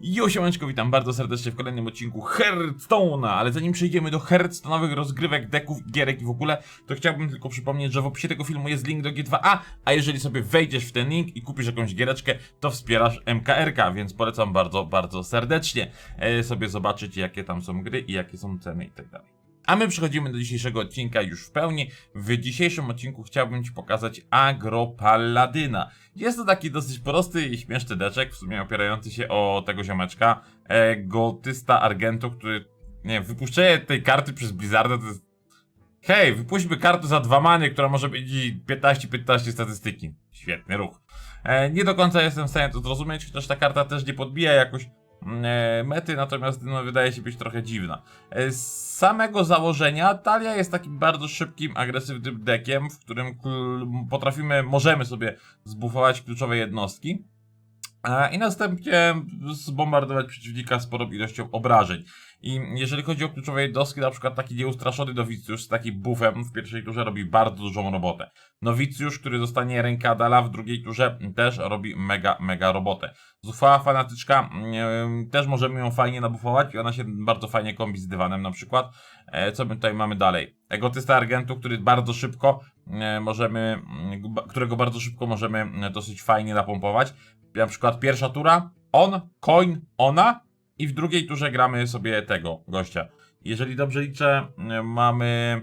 Jo, witam bardzo serdecznie w kolejnym odcinku Hearthstone'a, ale zanim przejdziemy do Hearthstone'owych rozgrywek, deków, gierek i w ogóle, to chciałbym tylko przypomnieć, że w opisie tego filmu jest link do G2A, a jeżeli sobie wejdziesz w ten link i kupisz jakąś giereczkę, to wspierasz MKRK, więc polecam bardzo, bardzo serdecznie e, sobie zobaczyć, jakie tam są gry i jakie są ceny i tak. A my przechodzimy do dzisiejszego odcinka już w pełni. W dzisiejszym odcinku chciałbym Ci pokazać Agropaladyna. Jest to taki dosyć prosty i śmieszny deczek, w sumie opierający się o tego ziomeczka, e, Gotysta Argento, który, nie wypuszczenie tej karty przez Blizzarda to jest... Hej, wypuśćmy kartę za dwa many, która może mieć 15-15 statystyki. Świetny ruch. E, nie do końca jestem w stanie to zrozumieć, chociaż ta karta też nie podbija jakoś mety, natomiast no, wydaje się być trochę dziwna. E, Z samego założenia Talia jest takim bardzo szybkim, agresywnym dekiem, w którym potrafimy, możemy sobie zbufować kluczowe jednostki. e, I następnie zbombardować przeciwnika sporą ilością obrażeń. I jeżeli chodzi o kluczowe jednostki, na przykład taki nieustraszony nowicjusz z takim buffem w pierwszej turze robi bardzo dużą robotę. Nowicjusz, który dostanie rękę Adala w drugiej turze też robi mega, mega robotę. Zuchwała fanatyczka, mm, też możemy ją fajnie nabufować i ona się bardzo fajnie kombi z dywanem na przykład. E, co my tutaj mamy dalej? Egotysta Argentu, który bardzo szybko e, możemy, mm, którego bardzo szybko możemy mm, dosyć fajnie napompować. Na przykład pierwsza tura, on, coin, ona i w drugiej turze gramy sobie tego gościa. Jeżeli dobrze liczę, e, mamy...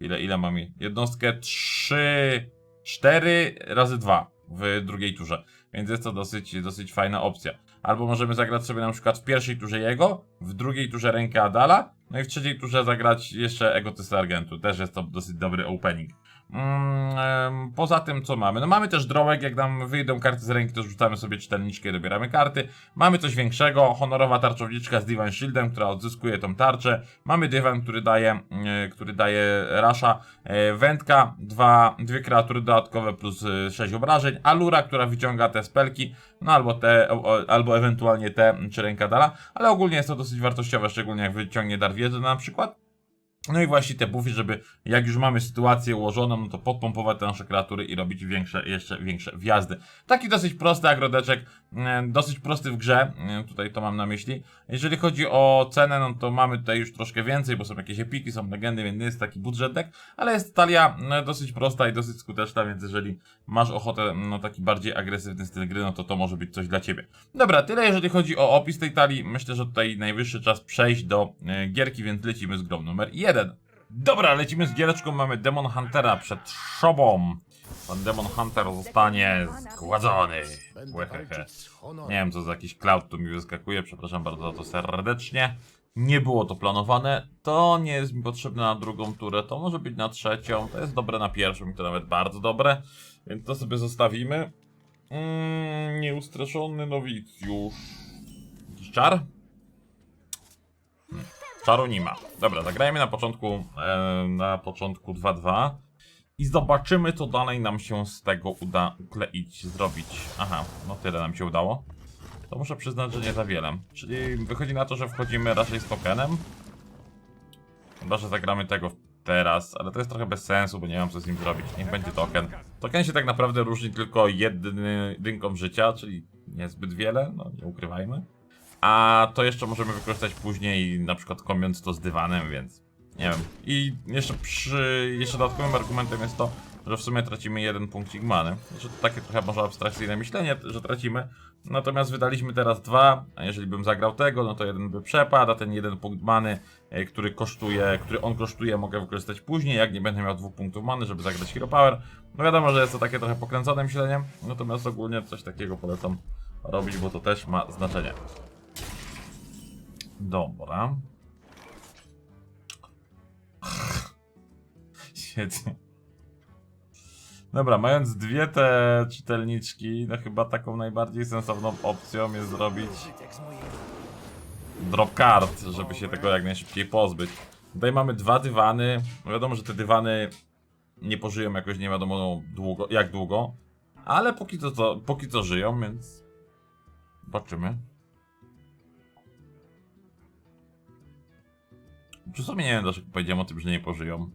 Ile, ile mamy? Jednostkę 3, 4 razy 2 w drugiej turze. Więc jest to dosyć, dosyć fajna opcja. Albo możemy zagrać sobie na przykład w pierwszej turze jego, w drugiej turze rękę Adala, no i w trzeciej turze zagrać jeszcze Egotysta Argentu. Też jest to dosyć dobry opening. Mm, poza tym co mamy? No mamy też drołek, jak nam wyjdą karty z ręki, to rzucamy sobie czytelniczkę i dobieramy karty. Mamy coś większego, honorowa tarczowniczka z Divine Shieldem, która odzyskuje tą tarczę. Mamy dywan, który daje, e, który daje rasza. E, wędka, dwa, dwie kreatury dodatkowe plus e, 6 obrażeń. Alura, która wyciąga te spelki, no albo te, albo ewentualnie te, czy ręka dala. Ale ogólnie jest to dosyć wartościowe, szczególnie jak wyciągnie dar wiedzy na przykład. No i właśnie te buffy, żeby jak już mamy sytuację ułożoną, no to podpompować te nasze kreatury i robić większe, jeszcze większe wjazdy. Taki dosyć prosty agrodeczek, e, dosyć prosty w grze, e, tutaj to mam na myśli. Jeżeli chodzi o cenę, no to mamy tutaj już troszkę więcej, bo są jakieś epiki, są legendy, więc nie jest taki budżet deck, ale jest talia e, dosyć prosta i dosyć skuteczna, więc jeżeli masz ochotę no taki bardziej agresywny styl gry, no to to może być coś dla ciebie. Dobra, tyle jeżeli chodzi o opis tej talii. Myślę, że tutaj najwyższy czas przejść do e, gierki, więc lecimy z grą numer 1. Dobra, lecimy z giereczką. Mamy Demon Huntera przed szobą. Pan Demon Hunter zostanie zgładzony. Łehehe. Nie wiem, co za jakiś cloud tu mi wyskakuje. Przepraszam bardzo za to serdecznie. Nie było to planowane. To nie jest mi potrzebne na drugą turę. To może być na trzecią. To jest dobre na pierwszą i to nawet bardzo dobre. Więc to sobie zostawimy. Mm, nieustraszony nowicjusz. Jakiś czar? Czaru nie ma. Dobra, zagrajmy na początku e, na początku 2-2 i zobaczymy, co dalej nam się z tego uda ukleić, zrobić. Aha, no tyle nam się udało. To muszę przyznać, że nie za wiele. Czyli wychodzi na to, że wchodzimy raczej z tokenem. Chyba, że zagramy tego teraz, ale to jest trochę bez sensu, bo nie wiem co z nim zrobić. Niech będzie token. Token się tak naprawdę różni tylko jedynką życia, czyli niezbyt wiele, no nie ukrywajmy. A to jeszcze możemy wykorzystać później, na przykład komiąc to z dywanem, więc nie wiem. I jeszcze przy, jeszcze dodatkowym argumentem jest to, że w sumie tracimy jeden punkcik many. Że to takie trochę może abstrakcyjne myślenie, że tracimy. Natomiast wydaliśmy teraz dwa, a jeżeli bym zagrał tego, no to jeden by przepadł, a ten jeden punkt many, e, który kosztuje, który on kosztuje, mogę wykorzystać później, jak nie będę miał dwóch punktów many, żeby zagrać Hero Power. No wiadomo, że jest to takie trochę pokręcone myślenie, natomiast ogólnie coś takiego polecam robić, bo to też ma znaczenie. Dobra. Świetnie. Dobra, mając dwie te czytelniczki, no chyba taką najbardziej sensowną opcją jest zrobić drop card, żeby się tego jak najszybciej pozbyć. Tutaj mamy dwa dywany. No wiadomo, że te dywany nie pożyją jakoś nie wiadomo długo, jak długo, ale póki co, póki co żyją, więc zobaczymy. Czy sobie nie wiem, dlaczego powiedziałem o tym, że nie pożyją.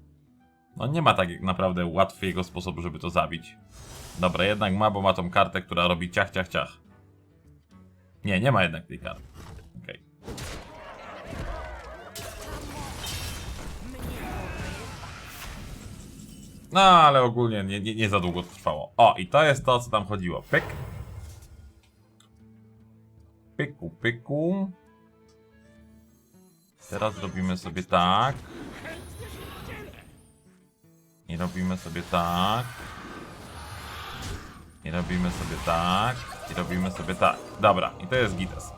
No nie ma tak naprawdę łatwiego sposobu, żeby to zabić. Dobra, jednak ma, bo ma tą kartę, która robi ciach, ciach, ciach. Nie, nie ma jednak tej karty. Okej. No, ale ogólnie nie, nie, nie za długo trwało. O, i to jest to, co tam chodziło. Pyk. Pyku, pyku. Teraz robimy sobie tak. I robimy sobie tak. I robimy sobie tak. I robimy sobie tak. Dobra, i to jest gites.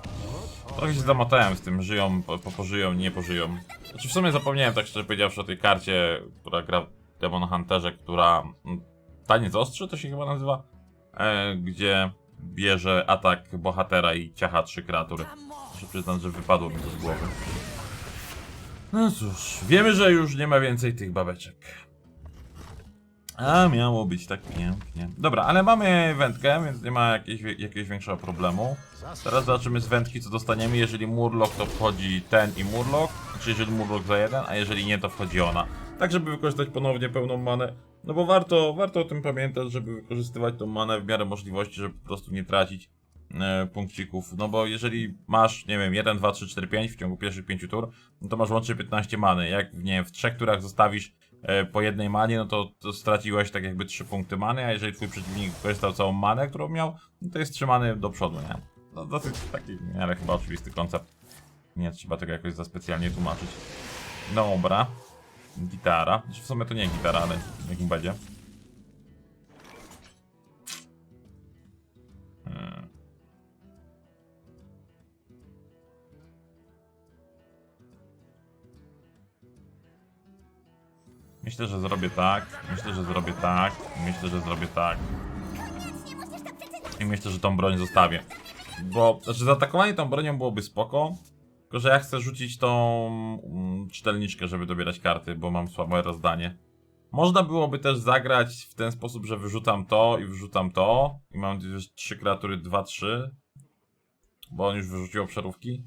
Trochę się zamotałem z tym, żyją, po, po, pożyją, nie pożyją. Znaczy w sumie zapomniałem tak szczerze powiedziawszy o tej karcie, która gra w Demon Hunterze, która... mm, Taniec ostrzy to się chyba nazywa? E, gdzie bierze atak bohatera i ciacha trzy kreatury. Muszę przyznać, że wypadło mi to z głowy. No cóż, wiemy, że już nie ma więcej tych babeczek. A miało być tak pięknie. Dobra, ale mamy wędkę, więc nie ma jakiegoś, jakiegoś większego problemu. Teraz zobaczymy z wędki, co dostaniemy. Jeżeli Murloc, to wchodzi ten i Murloc. Czy jeżeli Murloc za jeden, a jeżeli nie, to wchodzi ona. Tak, żeby wykorzystać ponownie pełną manę. No bo warto, warto o tym pamiętać, żeby wykorzystywać tą manę w miarę możliwości, żeby po prostu nie tracić punkcików. No bo jeżeli masz, nie wiem, 1, 2, 3, 4, 5 w ciągu pierwszych 5 tur, no to masz łącznie 15 many. Jak nie wiem, w trzech turach zostawisz e, po jednej manie, no to, to straciłeś tak jakby 3 punkty many, a jeżeli twój przeciwnik wykorzystał całą manę, którą miał, no to jest 3 many do przodu, nie? No dosyć taki, w miarę chyba oczywisty koncept. Nie trzeba tego jakoś za specjalnie tłumaczyć. Dobra. Gitara. Znaczy, W sumie to nie gitara, ale jak mu będzie. Myślę, że zrobię tak. Myślę, że zrobię tak. Myślę, że zrobię tak. I myślę, że tą broń zostawię. Bo, znaczy zaatakowanie tą bronią byłoby spoko. Tylko, że ja chcę rzucić tą mm, czytelniczkę, żeby dobierać karty, bo mam słabe rozdanie. Można byłoby też zagrać w ten sposób, że wyrzucam to i wyrzucam to. I mam trzy kreatury 2-3. Bo on już wyrzucił obszarówki.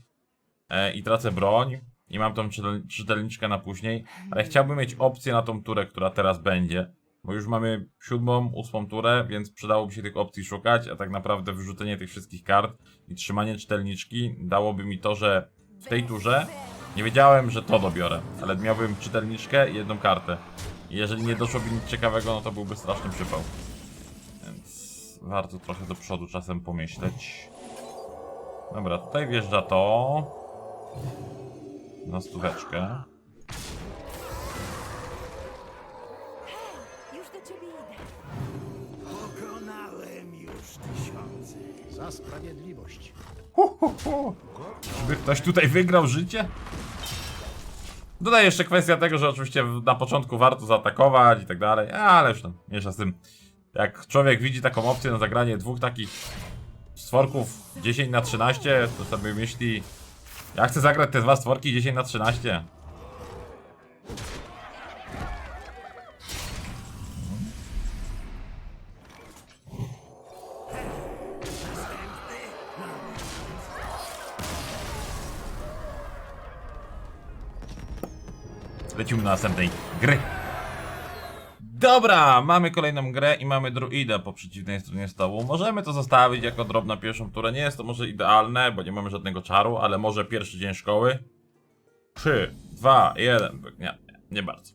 E, I tracę broń. I mam tą czytel- czytelniczkę na później. Ale chciałbym mieć opcję na tą turę, która teraz będzie. Bo już mamy siódmą, ósmą turę, więc przydałoby się tych opcji szukać, a tak naprawdę wyrzucenie tych wszystkich kart i trzymanie czytelniczki dałoby mi to, że w tej turze nie wiedziałem, że to dobiorę, ale miałbym czytelniczkę i jedną kartę. I jeżeli nie doszłoby nic ciekawego, no to byłby straszny przypał. Więc warto trochę do przodu czasem pomyśleć. Dobra, tutaj wjeżdża to. Na stóweczkę. Już do ciebie idę. Pokonałem już tysiące. Za sprawiedliwość. Czyby ktoś tutaj wygrał życie? Tutaj jeszcze kwestia tego, że oczywiście na początku warto zaatakować i tak dalej, ale już tam, mniejsza z tym. Jak człowiek widzi taką opcję na zagranie dwóch takich stworków 10 na 13, to sobie myśli, ja chcę zagrać te dwa stworki 10 na 13. Lecimy do następnej gry. Dobra, mamy kolejną grę i mamy druida po przeciwnej stronie stołu. Możemy to zostawić jako drobna pierwszą turę. Nie jest to może idealne, bo nie mamy żadnego czaru, ale może pierwszy dzień szkoły. 3, 2, 1. Nie, nie, bardzo.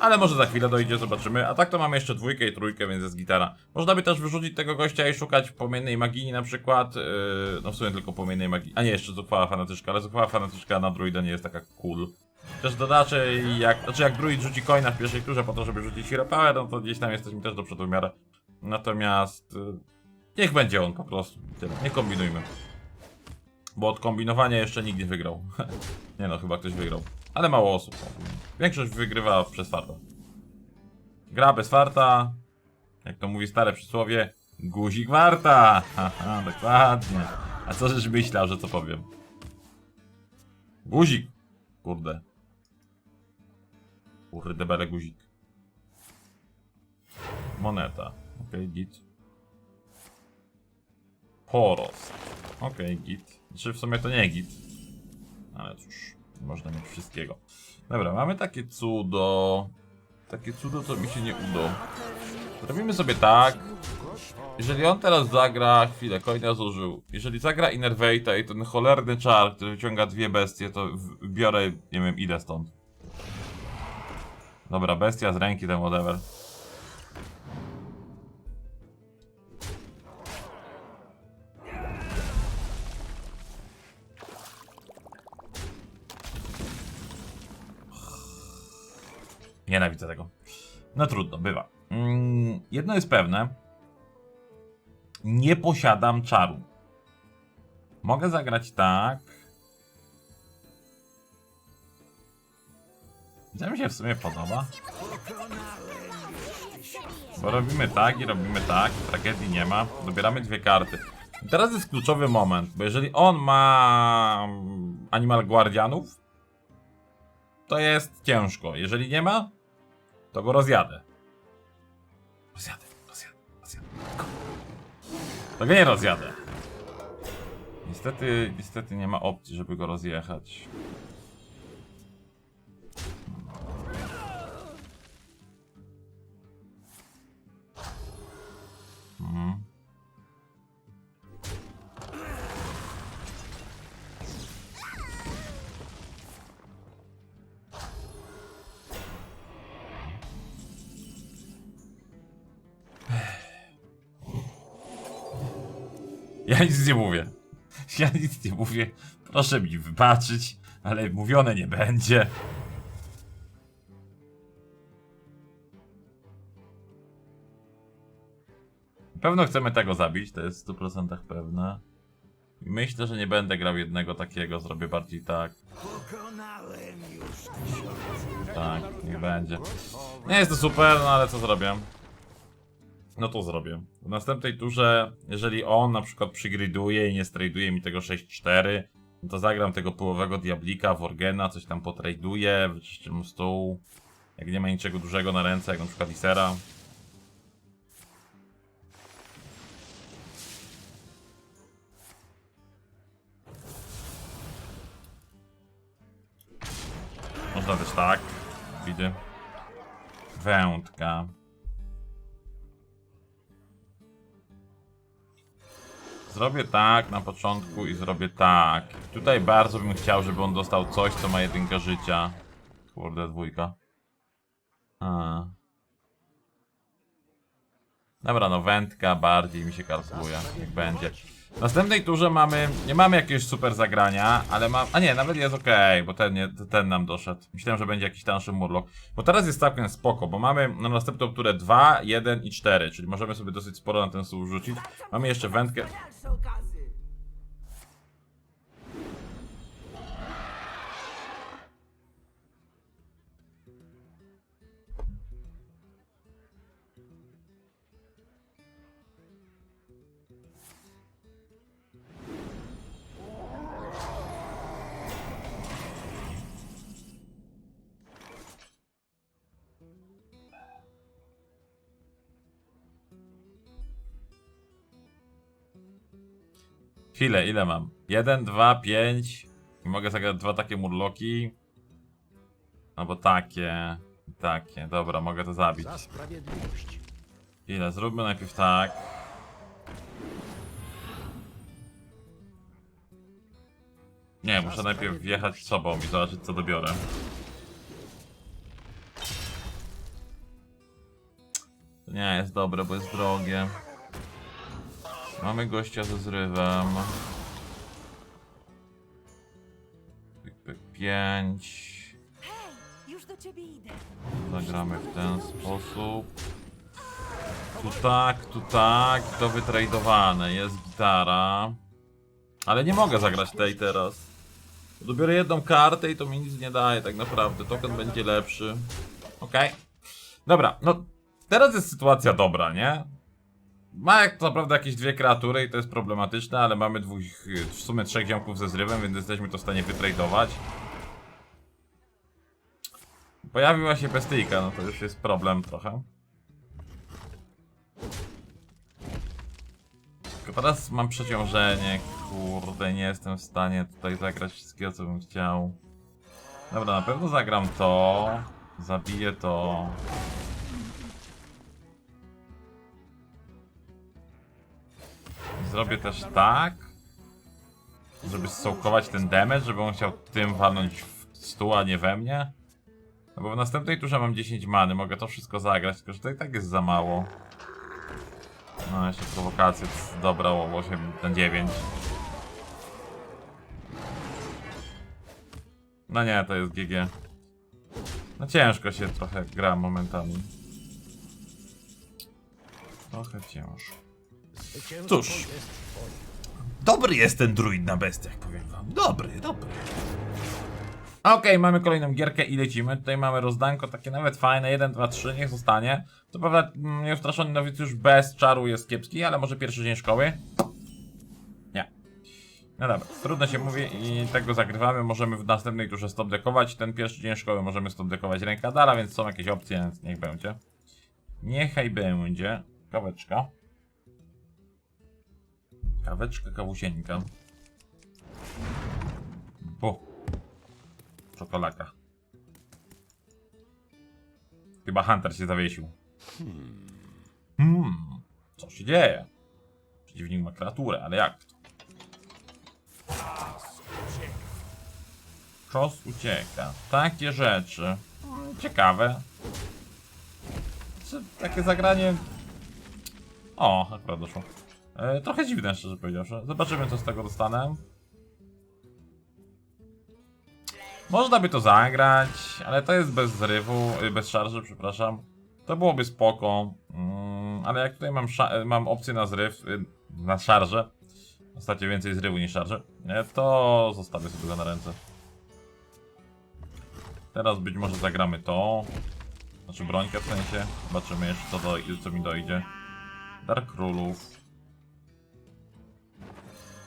Ale może za chwilę dojdzie, zobaczymy. A tak to mamy jeszcze dwójkę i trójkę, więc jest gitara. Można by też wyrzucić tego gościa i szukać płomiennej magii na przykład. Yy, no w sumie tylko płomiennej magii. A nie, jeszcze zuchwała fanatyczka, ale zuchwała fanatyczka na druida nie jest taka cool. Też to raczej jak, znaczy jak druid rzuci coina w pierwszej turze po to, żeby rzucić hero no to gdzieś tam jesteśmy też do przodu w miarę. Natomiast y, niech będzie on po prostu. Tyle. Nie kombinujmy. Bo od kombinowania jeszcze nikt nie wygrał. nie no, chyba ktoś wygrał. Ale mało osób. Większość wygrywa przez farta. Gra bez farta. Jak to mówi stare przysłowie, guzik warta. Haha, dokładnie. A co żeś myślał, że co powiem? Guzik. Kurde. Kurde, bele guzik. Moneta. Okej, git. Poros. Okej, git. Znaczy w sumie to nie git. Ale cóż, nie można mieć wszystkiego. Dobra, mamy takie cudo. Takie cudo, co mi się nie uda. Robimy sobie tak. Jeżeli on teraz zagra, chwilę, konia zużył. Jeżeli zagra Innervate'a i ten cholerny czar, który wyciąga dwie bestie, to biorę, nie wiem, idę stąd. Dobra, bestia z ręki, ten whatever. Nienawidzę tego. No trudno, bywa. Mm, jedno jest pewne. Nie posiadam czaru. Mogę zagrać tak. To mi się w sumie podoba. Bo robimy tak i robimy tak. Tragedii nie ma. Dobieramy dwie karty. I teraz jest kluczowy moment, bo jeżeli on ma Animal Guardianów, to jest ciężko. Jeżeli nie ma, to go rozjadę. Rozjadę, rozjadę, rozjadę. To go nie rozjadę. Niestety, niestety nie ma opcji, żeby go rozjechać. Ja nic nie mówię. Ja nic nie mówię. Proszę mi wybaczyć, ale mówione nie będzie. Na pewno chcemy tego zabić, to jest w 100% pewne. I myślę, że nie będę grał jednego takiego, zrobię bardziej tak. Tak, niech będzie. Nie jest to super, no ale co zrobię? No to zrobię. W następnej turze, jeżeli on na przykład przygriduje i nie strajduje mi tego 6-4, no to zagram tego połowego diablika, Worgena, coś tam potraduję, wyczyszczę mu stół. Jak nie ma niczego dużego na ręce, jak na przykład Isera. Można też tak. Widzę. Wędka. Zrobię tak na początku i zrobię tak. Tutaj bardzo bym chciał, żeby on dostał coś, co ma jedynkę życia. Kurde, dwójka. A. Dobra, no wędka bardziej mi się kalkuluje, jak będzie. W następnej turze mamy, nie mamy jakiegoś super zagrania, ale mam, a nie, nawet jest okej, bo ten, nie, ten nam doszedł. Myślałem, że będzie jakiś tańszy murloc. Bo teraz jest całkiem spoko, bo mamy na następną turę 2, 1 i 4, czyli możemy sobie dosyć sporo na ten stół rzucić. Mamy jeszcze wędkę. Chwilę, ile mam? 1, 2, 5. I mogę zagrać dwa takie murloki. Albo takie. i Takie. Dobra, mogę to zabić. Ile? Zróbmy najpierw tak. Nie, muszę najpierw wjechać sobą i zobaczyć co dobiorę. To nie jest dobre, bo jest drogie. Mamy gościa ze zrywem. Pyk, pyk, 5. Już do ciebie idę. Zagramy w ten sposób. Tu tak, tu tak, to wytradowane. Jest gitara. Ale nie mogę zagrać tej teraz. Dobiorę jedną kartę i to mi nic nie daje tak naprawdę. Token będzie lepszy. Okej. Dobra, no teraz jest sytuacja dobra, nie? Ma jak to naprawdę jakieś dwie kreatury i to jest problematyczne, ale mamy dwóch, w sumie trzech ziomków ze zrywem, więc jesteśmy to w stanie wytradować. Pojawiła się bestyjka, no to już jest problem trochę. Tylko teraz mam przeciążenie, kurde, nie jestem w stanie tutaj zagrać wszystkiego, co bym chciał. Dobra, na pewno zagram to, zabiję to. Zrobię też tak, żeby sołkować ten damage, żeby on chciał tym walnąć w stół, a nie we mnie. No bo w następnej turze mam 10 many, mogę to wszystko zagrać, tylko że to i tak jest za mało. No, jeszcze jest dobra, o 8 na 9. No nie, to jest GG. No ciężko się trochę gra momentami. Trochę ciężko. Cóż. Dobry jest ten druid na bestiach, powiem wam. Dobry, dobry. Okej, mamy kolejną gierkę i lecimy. Tutaj mamy rozdanko takie nawet fajne. 1, 2, 3, niech zostanie. To prawda, mm, nieustraszony nowicjusz bez czaru jest kiepski, ale może pierwszy dzień szkoły? Nie. No dobra, trudno się mówi i tego zagrywamy. Możemy w następnej turze stop deckować. Ten pierwszy dzień szkoły możemy stop deckować rękadala, więc są jakieś opcje, więc niech będzie. Niechaj będzie. Kaweczka. Kaweczka, kawusieńka. Bu. Czekolaka. Chyba Hunter się zawiesił. Hmm. Co się dzieje? Przeciwnik ma kreaturę, ale jak to? Czos ucieka. Takie rzeczy. Ciekawe. Czy takie zagranie... O, akurat doszło. E, trochę dziwne, szczerze powiedziawszy. Zobaczymy, co z tego dostanę. Można by to zagrać, ale to jest bez zrywu, y, bez szarży, przepraszam. To byłoby spoko, mm, ale jak tutaj mam, y, mam opcję na zryw, y, na szarżę, ostatnio więcej zrywu niż szarży, to zostawię sobie go na ręce. Teraz być może zagramy to, znaczy brońkę w sensie, zobaczymy jeszcze co, do, co mi dojdzie. Dark Królów.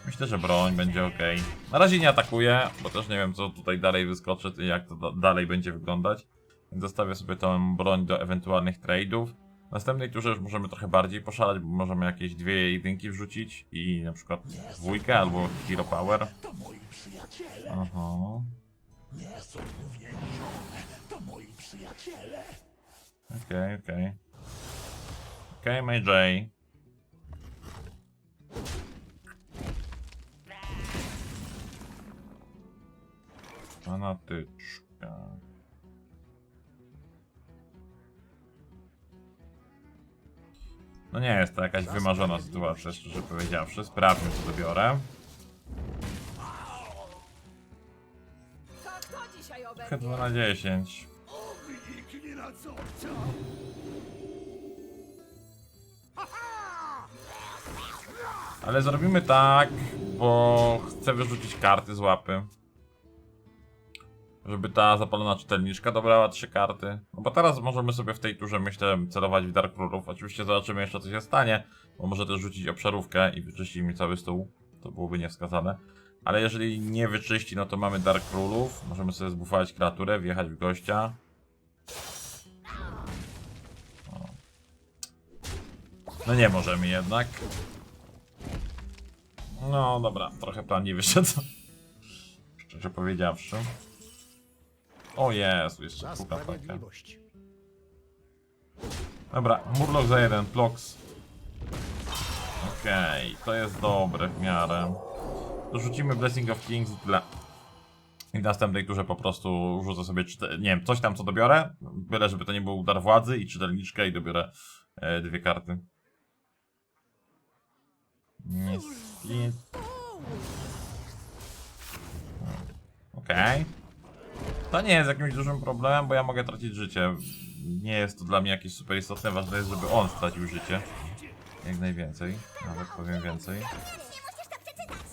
Myślę, że broń będzie ok. Na razie nie atakuję, bo też nie wiem, co tutaj dalej wyskoczy i jak to da dalej będzie wyglądać. Zostawię sobie tą broń do ewentualnych trade'ów. W następnej turze już możemy trochę bardziej poszalać, bo możemy jakieś dwie jedynki wrzucić i na przykład dwójkę albo Hero Power. Aha. Nie są uwięzione. To moi przyjaciele. Okej, okej. Okej, May J. Fanatyczka. No nie jest to jakaś wymarzona sytuacja, szczerze powiedziawszy. Sprawdźmy, co dobiorę. Trochę obecnie? 2 na 10. Ognik nie na co, co? Ale zrobimy tak, bo chcę wyrzucić karty z łapy. Żeby ta zapalona czytelniczka dobrała trzy karty. No bo teraz możemy sobie w tej turze, myślę, celować w Dark. Oczywiście zobaczymy jeszcze, co się stanie, bo może też rzucić obszarówkę i wyczyścić mi cały stół. To byłoby niewskazane. Ale jeżeli nie wyczyści, no to mamy Dark Królów. Możemy sobie zbufować kreaturę, wjechać w gościa. No nie możemy jednak. No dobra, trochę plan nie wyszedł. Szczerze powiedziawszy. O Jezu, jeszcze taka. sprawiedliwość. Dobra, Murloc za jeden, Plox. Okej, to jest dobre w miarę. Dorzucimy Blessing of Kings i tyle. I w następnej turze po prostu rzucę sobie, nie wiem, coś tam co dobiorę. Byle, żeby to nie był dar władzy i czytelniczkę i dobiorę e, dwie karty. Niestety. Okej. To nie jest jakimś dużym problemem, bo ja mogę tracić życie. Nie jest to dla mnie jakieś super istotne, ważne jest, żeby on stracił życie. Jak najwięcej, nawet powiem więcej.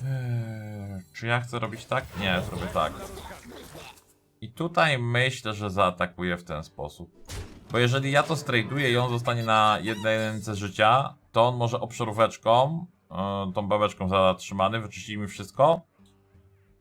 Eee, czy ja chcę robić tak? Nie, zrobię tak. I tutaj myślę, że zaatakuję w ten sposób. Bo jeżeli ja to straduję i on zostanie na jednej jedynce życia, to on może obszaróweczką, e, tą babeczką zatrzymany, wyczyści mi wszystko.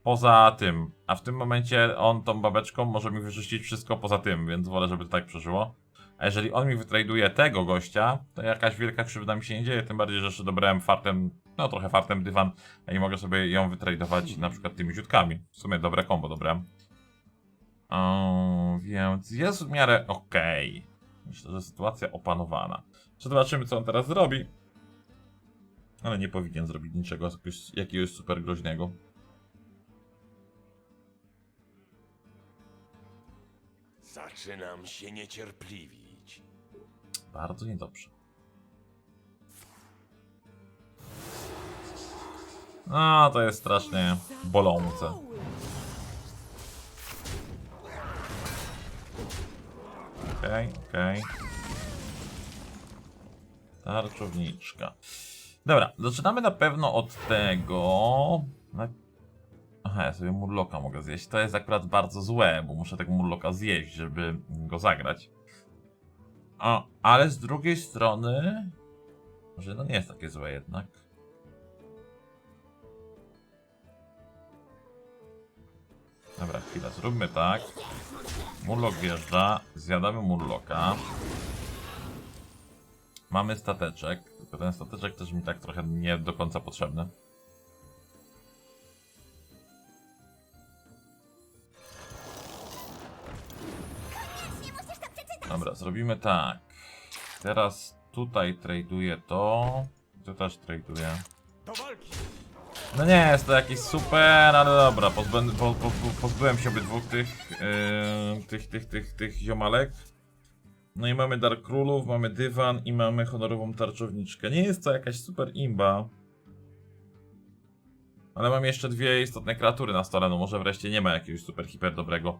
Poza tym, a w tym momencie on tą babeczką może mi wyczyścić wszystko poza tym, więc wolę, żeby to tak przeżyło. A jeżeli on mi wytraduje tego gościa, to jakaś wielka krzywda mi się nie dzieje, tym bardziej, że jeszcze dobrałem fartem, no trochę fartem dywan i mogę sobie ją wytradować na przykład tymi ziutkami. W sumie dobre kombo dobrałem. O, więc jest w miarę okej. Myślę, że sytuacja opanowana. Zobaczymy, co on teraz zrobi. Ale nie powinien zrobić niczego jakiegoś super groźnego. Zaczynam się niecierpliwić. Bardzo niedobrze. A, to jest strasznie bolące. Okej, okej. Tarczowniczka. Dobra, zaczynamy na pewno od tego... na- Aha, ja sobie murloka mogę zjeść. To jest akurat bardzo złe, bo muszę tego murloka zjeść, żeby go zagrać. O, ale z drugiej strony... Może to nie jest takie złe jednak. Dobra, chwilę, zróbmy tak. Murlok wjeżdża, zjadamy murloka. Mamy stateczek, tylko ten stateczek też mi tak trochę nie do końca potrzebny. Dobra, zrobimy tak. Teraz tutaj traduję to. Tu też traduję. No nie jest to jakiś super, ale dobra, po, po, pozbyłem się obydwu tych, yy, tych, tych, tych, tych ziomalek. No i mamy Dark Królów, mamy dywan i mamy honorową tarczowniczkę. Nie jest to jakaś super imba. Ale mam jeszcze dwie istotne kreatury na stole, no może wreszcie nie ma jakiegoś super hiper dobrego,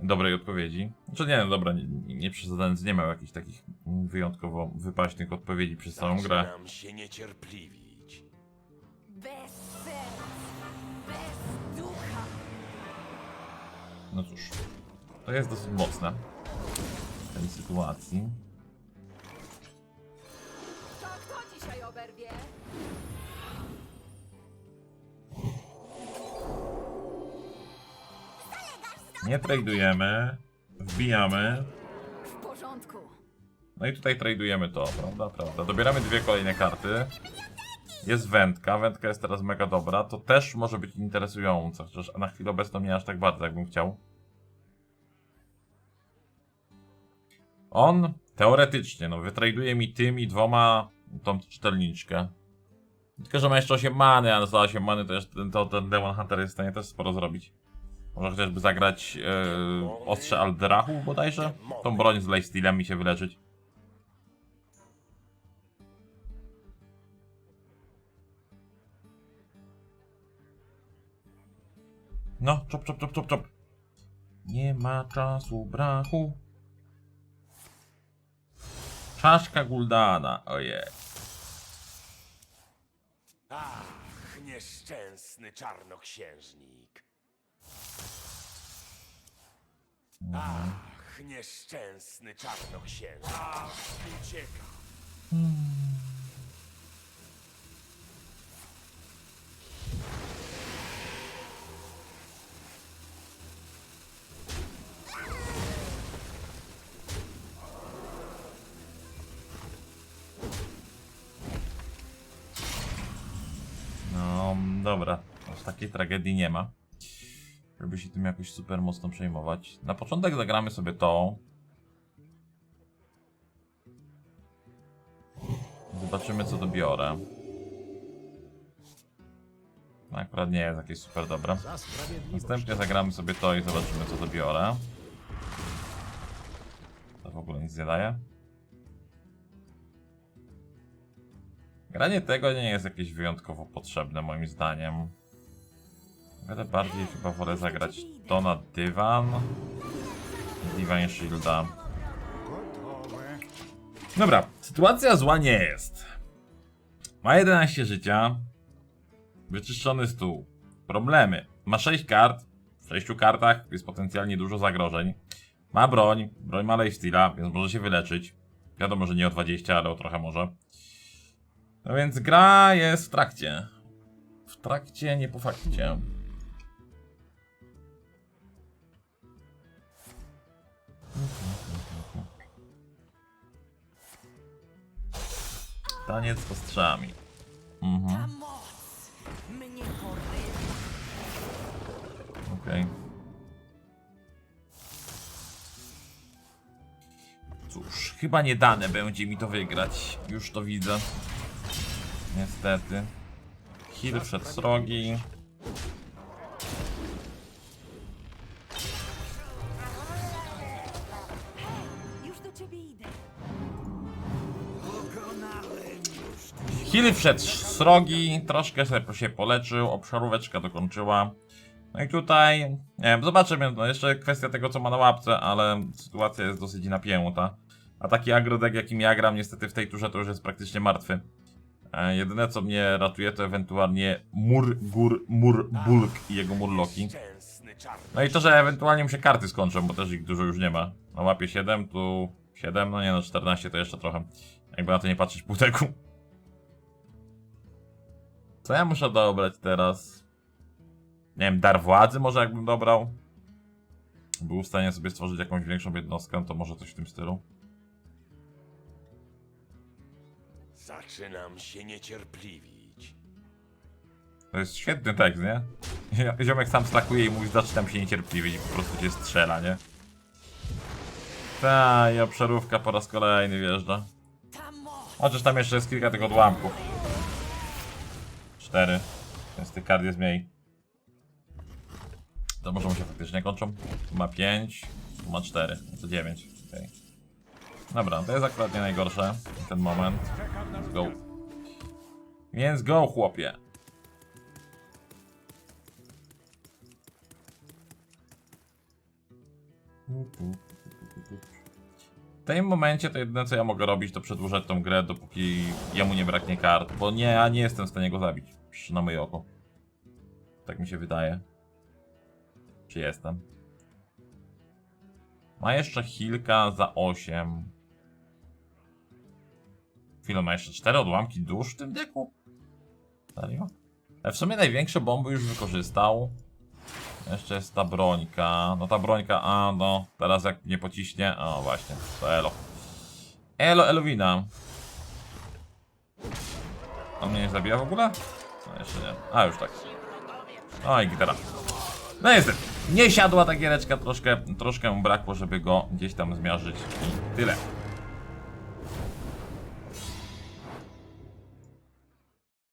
dobrej odpowiedzi. Znaczy nie, no dobra, nie, nie przesadzając, nie ma jakichś takich wyjątkowo wypaśnych odpowiedzi przez całą grę. Zaczynam się niecierpliwić. Bez serc, bez ducha. No cóż, to jest dosyć mocne w tej sytuacji. To kto dzisiaj oberwie? Nie tradujemy, wbijamy. W porządku. No i tutaj tradujemy to, prawda, prawda. Dobieramy dwie kolejne karty. Jest wędka, wędka jest teraz mega dobra. To też może być interesujące, chociaż na chwilę obecną nie aż tak bardzo, jakbym chciał. On teoretycznie, no, wytraduje mi tymi dwoma tą czytelniczkę. Tylko, że ma jeszcze 8 many, a za 8 many to, jeszcze, ten- to ten Demon Hunter jest w stanie też sporo zrobić. Może chociażby zagrać e, ostrze Aldrachu bodajże? Tą broń z lifestealem mi się wyleczyć. No, czop, czop, czop, czop, czop. Nie ma czasu brachu. Czaszka Guldana, ojej. Ach, nieszczęsny czarnoksiężnik. Ach, nieszczęsny czarnoksiężnik. Ach, ucieka. No, dobra. Aż takiej tragedii nie ma. Żeby się tym jakoś super mocno przejmować. Na początek zagramy sobie to. Zobaczymy co dobiorę. No, Akurat nie jest jakieś super dobre. Następnie zagramy sobie to i zobaczymy co dobiorę. To w ogóle nic nie daje. Granie tego nie jest jakieś wyjątkowo potrzebne moim zdaniem. Ale bardziej chyba wolę zagrać to na dywan. Divine Shielda. Dobra, sytuacja zła nie jest. Ma 11 życia. Wyczyszczony stół. Problemy. Ma 6 kart. W 6 kartach jest potencjalnie dużo zagrożeń. Ma broń. Broń ma lifesteala, więc może się wyleczyć. Wiadomo, że nie o 20, ale o trochę może. No więc gra jest w trakcie. W trakcie, nie po fakcie. Taniec z ostrzami. Mhm, okej. Cóż, chyba nie dane będzie mi to wygrać. Już to widzę. Niestety. Heal wszedł srogi. Heal wszedł srogi, troszkę sobie się poleczył, obszaróweczka dokończyła. No i tutaj, nie wiem, zobaczymy, no jeszcze kwestia tego co ma na łapce, ale sytuacja jest dosyć napięta. A taki agrodek jakim ja gram niestety w tej turze to już jest praktycznie martwy. E, jedyne co mnie ratuje to ewentualnie mur, gór, mur, bulk i jego murloki. No i to, że ewentualnie mu się karty skończą, bo też ich dużo już nie ma. Na łapie 7, tu 7, no nie no 14 to jeszcze trochę. Jakby na to nie patrzeć półteku. Co ja muszę dobrać teraz? Nie wiem, dar władzy może jakbym dobrał? Był w stanie sobie stworzyć jakąś większą jednostkę, to może coś w tym stylu. Zaczynam się niecierpliwić. To jest świetny tekst, nie? Ziomek sam slakuje i mówi, zaczynam się niecierpliwie i po prostu cię strzela, nie? Ta i obszarówka po raz kolejny wjeżdża. Chociaż tam jeszcze jest kilka tych odłamków. Cztery. Więc tych kart jest mniej. To może mu się faktycznie kończą. Tu ma pięć, tu ma cztery, no to dziewięć. Okay. Dobra, to jest akurat nie najgorsze. Ten moment. Let's go. Więc go, chłopie. W tym momencie to jedyne co ja mogę robić to przedłużać tą grę dopóki jemu nie braknie kart, bo nie, ja nie jestem w stanie go zabić. Na moje oko. Tak mi się wydaje. Czy jestem? Ma jeszcze Hilka za 8. Chwilę, ma jeszcze 4 odłamki dusz w tym deku? Serio? Ale w sumie największe bomby już wykorzystał. Jeszcze jest ta brońka. No ta brońka, a no, teraz jak nie pociśnie. O właśnie, to Elo. Elo, Elowina. On mnie nie zabija w ogóle? No jeszcze nie. A już tak. No i gitara. No niestety. Nie siadła ta giereczka, troszkę, troszkę brakło, żeby go gdzieś tam zmiażdżyć i tyle.